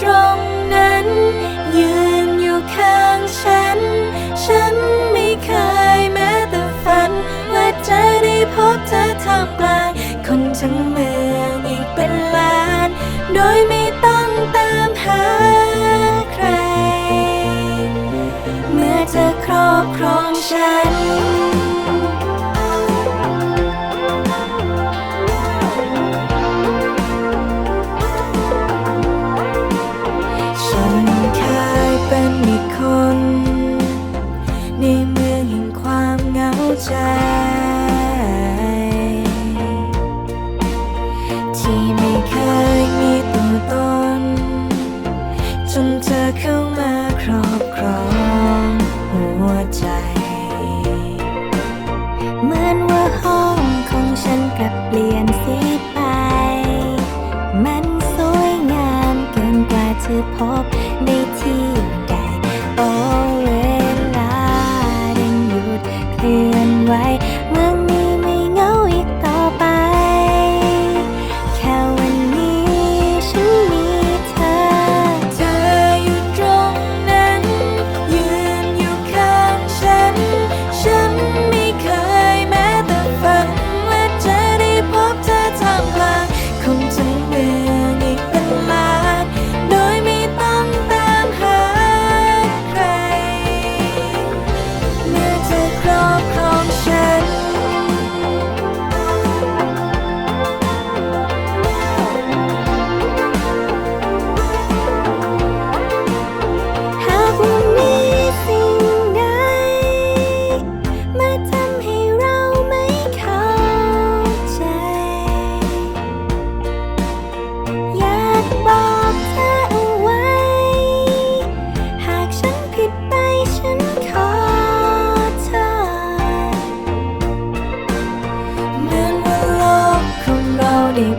ตรงนั้น ยืนอยู่ข้างฉัน ฉันไม่เคยแม้แต่ฝัน ว่าจะได้พบเธอท่ามกลางคนทั้งเมือง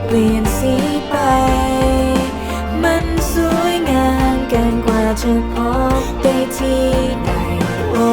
เปลี่ยนสีไป มันสวยงามกันกว่าจะพบได้ที่ใดโอ้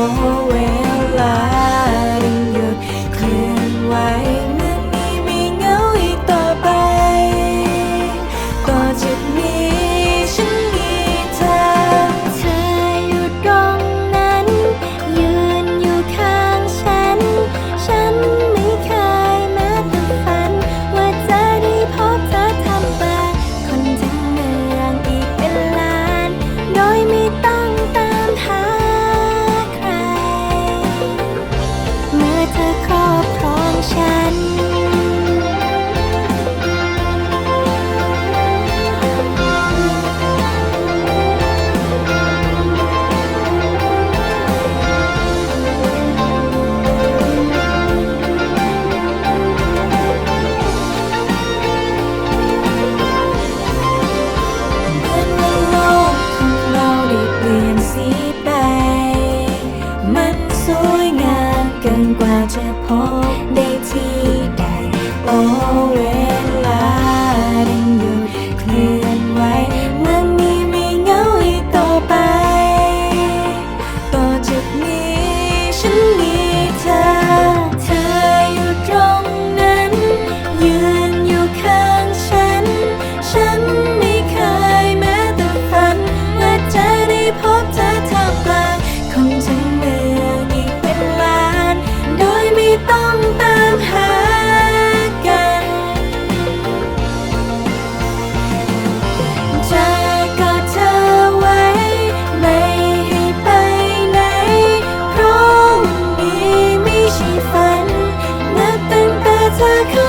work.